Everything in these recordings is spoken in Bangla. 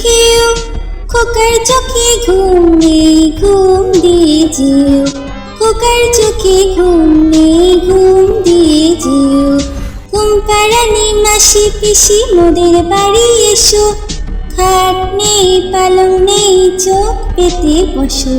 খেও খোকার চোখে ঘুম ঘুম দিয়ে যেও খোকার চোখে ঘুম নেই, ঘুম দিয়ে যেও ঘুম পাড়ানি মাসি পিসি, মোদের বাড়ি এসো। খাট নেই, পালং নেই, চোখ পেতে বসো।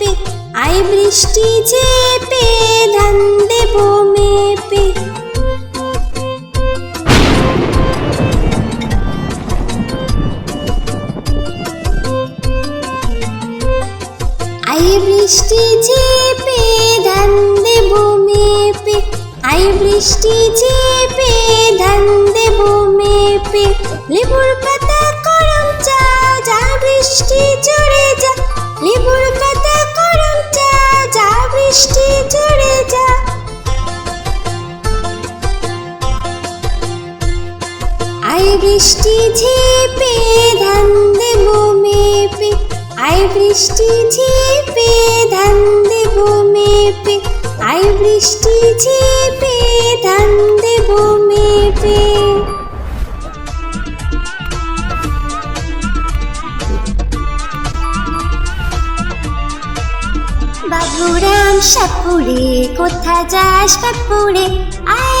আই বৃষ্টি ঝেপে ধান দেব মেপে। আই বৃষ্টি ঝেপে ধান দেব মেপে। আই বৃষ্টি ঝেপে ধান দেব মেপে। লেবুর পাতা করম চা যা বৃষ্টি ঝরে যা। লেবুর পাতা বৃষ্টি ঝেপে ধান দেব মেপে। আই বৃষ্টি ঝেপে ধান দেব মেপে। আই বৃষ্টি ঝেপে ধান দেব মেপে। বাবুরাম সাপুরে, কোথা যাস বাপুরে আয়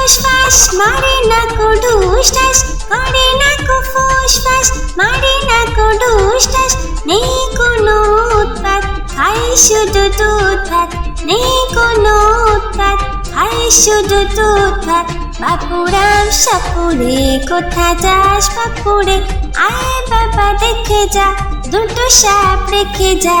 না কো ফুস ফাস মারে না কো ঢুস ঠাস করে না কো ফুস ফাস, মারে না কো ঢুস নেই কোনো উৎপাত খাই শুধু দুধ ভাত নেই কোনো উৎপাত খাই শুধু দুধ ভাত বাপুরাম সাপুরে কোথা যাস বাপুরে, আয় বাবা দেখে যা, দুটো সাপ রেখে যা।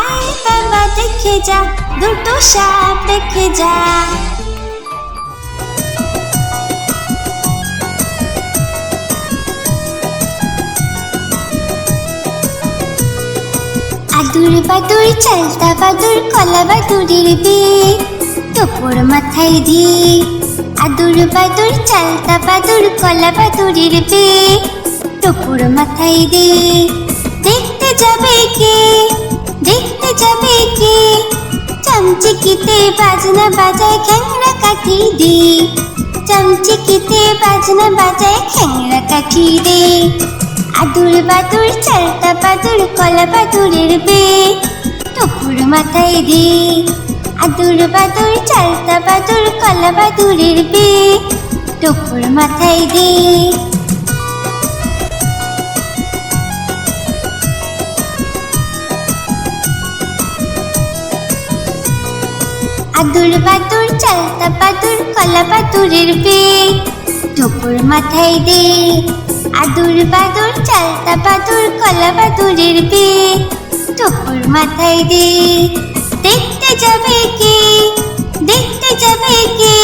আয় বাবা দেখে যা দুটো সাপ রেখে যা আদুর বাদুর চালতা বাদুর, কলা বাদুরের বিয়ে তোপর মাথায় দিয়ে আদুর বাদুর চালতা বাদুর, কলা বাদুরের বিয়ে তোপর মাথায় দিয়ে দেখতে যাবে কে? দেখতে যাবে কে চামচিকিতে বাজনা বাজায় খ্যাংরা কাঠি দি চামচিকিতে বাজনা বাজায় খ্যাংরা কাঠি দে আদুর বাদুর, চালতা বাদুর, কলা বাদুরের বে। টপুর মাথায় দে। আদুর বাদুর, চালতা বাদুর, কলা বাদুরের বে। টপুর মাথায় দে। আদুর বাদুর, চালতা বাদুর, কলা বাদুরের বে টপুর মাথায় দে আদুর বাদুর, চালতা বাদুর, কলা বাদুরের বে টপুর মাথায় দে দেখতে যাবে কে? দেখতে যাবে কে?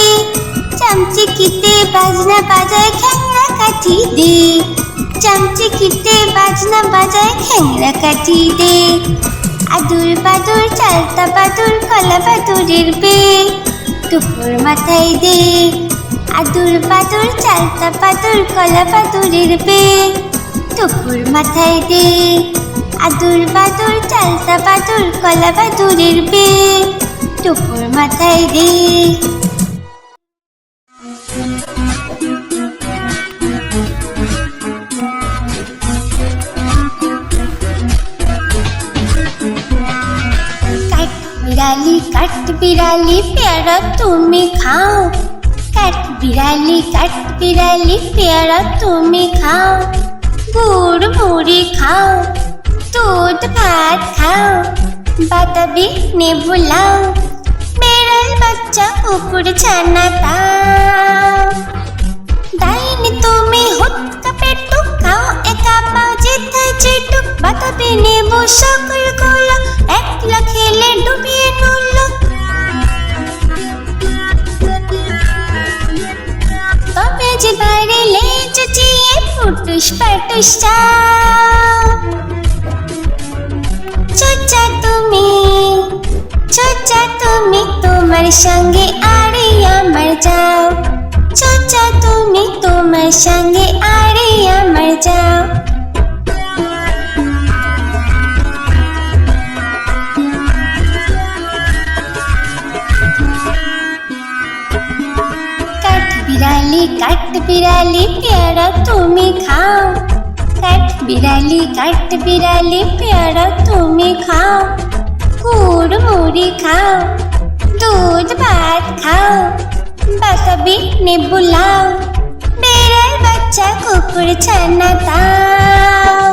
চামচিকিতে বাজনা বাজায় খ্যাংরা কাঠি দে চামচিকিতে বাজনা বাজায় খ্যাংরা কাঠি দে আদুর বাদুর, চালতা বাদুর, কলা বাদুরের বে টুকুর মাথায় দে আদুর বাদুর, চালতা বাদুর, কলা বাদুরের বে টুকুর মাথায় দে আদুর বাদুর, চালতা বাদুর, কলা বাদুরের বে টুকুর মাথায় দে বিড়ালি, পেয়ারা তুমি খাও। কাঠ বিড়ালি কাঠ বিড়ালি, পেয়ারা তুমি খাও। গুড়, মুড়ি খাও। দুধ, ভাত খাও। বাতাবি নেবু লাও। বেড়াল বাচ্চা, কুকুর, ছানা তাও ডাইনি তুমি হুটকা পেটু খাও। একা পাও যেথায় যেটু বাতাবি নেবু, সকলগুলো। একলা খেলে ডুবিয়ে নুল যে বাইরে লেজ চিয়ে ফুটুস পাটুস চোচা তুমি চোচা তুমি তোমার সঙ্গে আরে তুমি খাও। কাঠ বিড়ালি কাঠ বিড়ালি, পেয়ারা তুমি খাও। গুড় মুড়ি খাও, দুধ ভাত খাও বাতাবি নেবু লাও। বেড়াল বাচ্চা, কুকুর ছানা তাও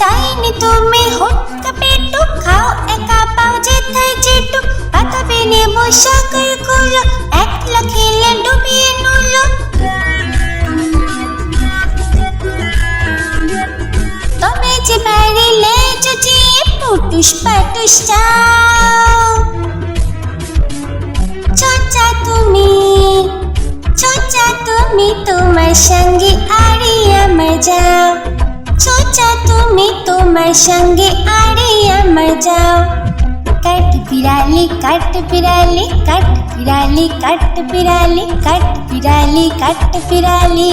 ডাইনি তুমি হুটকা পেটু খাও, একা পাও যেথায় যেটু বাতাবি নেব সকলগুলো একলা খেলে ডুবিয়ে নুলো। তবে যে বাইরে লেজ চিয়ে পুটুস পাটুস চাও চোচা তুমি চোচা তুমি তোমার সঙ্গে আরে আমার যাও চোচা তুমি তোমার সঙ্গে আরে আমার যাও কাঠ বিড়ালি কাঠ বিড়ালি কাঠ বিড়ালি কাঠ বিড়ালি কাঠ বিড়ালি কাঠ বিড়ালি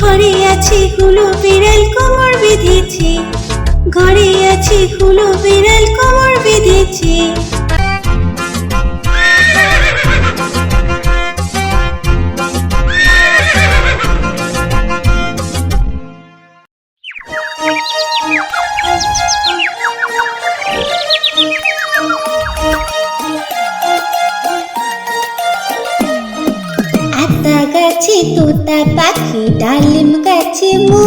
ঘরে আছে হুলো বিড়াল কোমর বেঁধেছে। ঘরে আছে হুলো বিড়াল কোমর বেঁধেছে। গাছে তোতা পাখি ডালিম গাছে মু,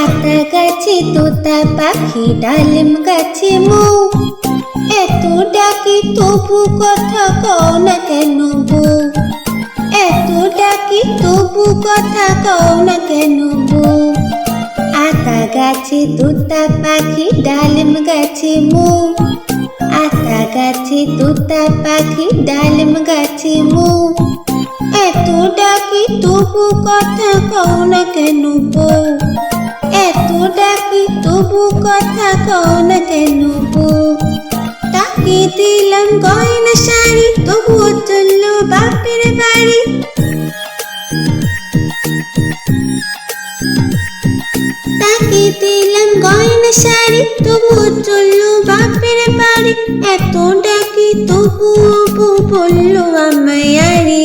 আতা গাছে তোতা পাখি, ডালিম গাছে মু। এত ডাকি তবু কথা কও না কেন বউ এত ডাকি তবু কথা কও না কেন বউ আতা গাছে তোতা পাখি, ডালিম গাছে মু। আতা গাছে তোতা পাখি, ডালিম গাছে মু। এত ডাকি তবু কথা কও না কেন বউ এত ডাকি তবু কথা কও না কেন বউ তাকে দিলাম গয়না শাড়ি, তবুও চলল বাপের বাড়ি। তাকে দিলাম গয়না শাড়ি, তবুও চলল বাপের বাড়ি। এত ডাকি তবুও বলল আমায় আরে?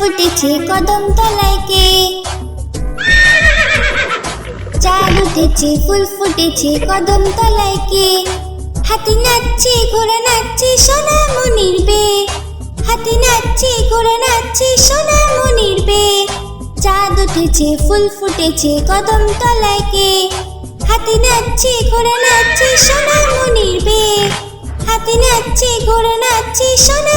ফুটেছে কদম তলায় কে? চাঁদ উঠেছে, ফুল ফুটেছে কদম তলায় কে? হাতি নাচছে, ঘোড়া নাচছে সোনা মনির বে হাতি নাচছে, ঘোড়া নাচছে সোনা মনির বে চাঁদ উঠেছে, ফুল ফুটেছে কদম তলায় কে? হাতি নাচছে, ঘোড়া নাচছে সোনা মনির বে হাতি নাচছে, ঘোড়া নাচছে সোনা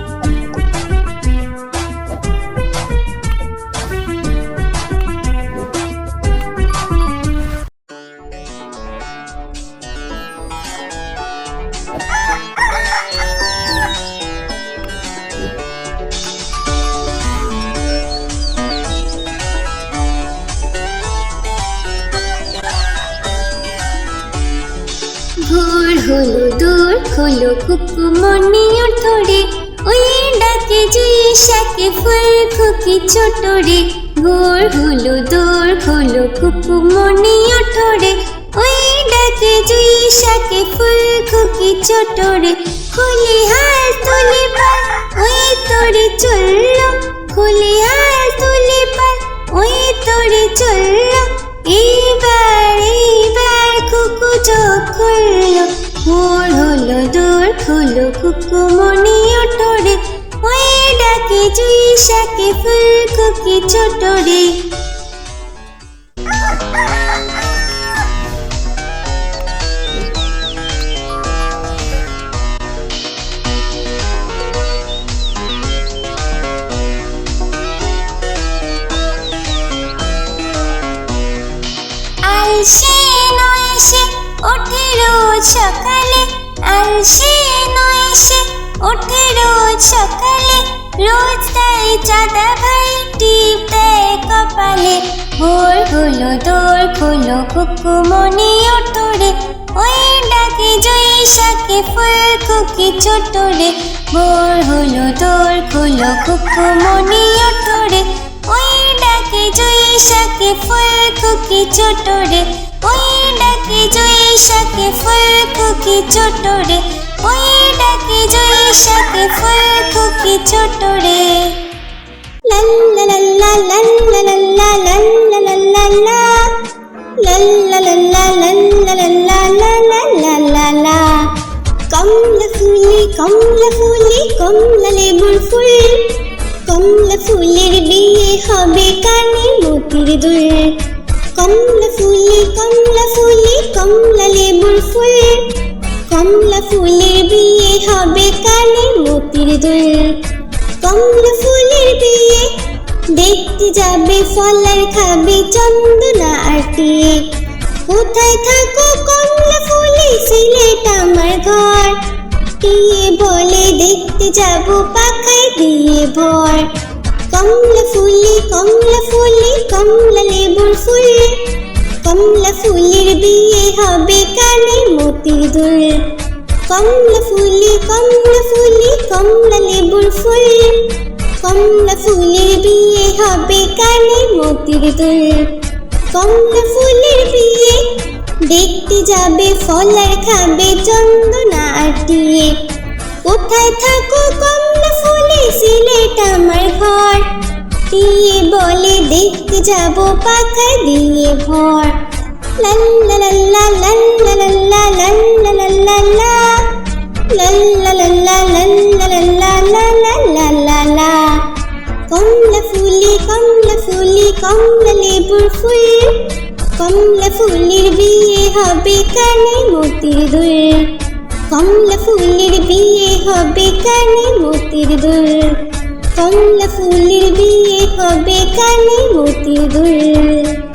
ফুলো কুকুমনি উঠোরে ওই ডাকে জুই শাকে ফুল খুকি ছোটরে গোর হলো, দোর হলো কুকুমনি উঠোরে ওই ডাকে জুই শাকে ফুল খুকি চটরে খুলি হাল তুলি পা ওই তোরে চলল। খুলি হাল তুলি পা ওই তোরে চলল। এইবার এইবার খুকু চোখ খুললো। ভোর হলো দূর হলো কুকু মনি ওঠরে। ওই ডাকে জুই শাকে, ফুল খুকি ছোট রে আলসে নয় সে ওঠে রোজ আলসে নয় সে ওঠে রোজ সকালে, রোজ তাই চাঁদা ভাই টিপ দেয় কপালে। ভোর হলো দোর হলো কুকু মনে ওই ডাকে জয়ী শাকে ফুল খুকি ছোট রে ভোর হলো দোর কুকু মনে ওই ডাকে জয়ী শাকে ফুল খুকি ছোট রে ওই জৈশাকে ফুল খুকি ছোট রে ওই ডাকে জৈশাকে ফুল খুকি ছোট রে কমলা ফুলি কমলা ফুলি কমলা লেবুর ফুল কমলা ফুলের বিয়ে হবে কানে মতির দুল কমলা ফুলে কমলা ফুলে, কমলা লেবুর ফুল। কমলা ফুলের বিয়ে হবে কানে মতির দুল। কমলা ফুলের বিয়ে দেখতে যাবে, ফলার খাবে চন্দনা আটিয়ে কোথায় থাকো কমলা ফুলে, সিলেট আমার ঘর। টিয়ে বলে দেখতে যাব পাখায় দিয়ে ভর। কমলা ফুলে কমলা ফুলে, কমলা লেবুর ফুল। কমলা ফুলের বিয়ে হবে কানে মতির দুল। কমলা ফুলে কমলা ফুলে, কমলা লেবুর ফুল। কমলা ফুলের বিয়ে হবে কানে মতির দুল। কমলা ফুলের বিয়ে, দেখতে যাবে ফলার খাবে চন্দনা আটিয়ে কোথায় থাকো কমলা ফুলে সিলেট আমার ঘর দিয়ে বলে দেখতে যাব পাখায় দিয়ে ভর কমলা ফুলে কমলা ফুলে কমলা লেবুর ফুল কমলা ফুলের বিয়ে হবে কানে মতির দুল কমলা ফুলের বিয়ে হবে কানে মতির দুল। কমলা ফুলের বিয়ে হবে কানে মতির দুল।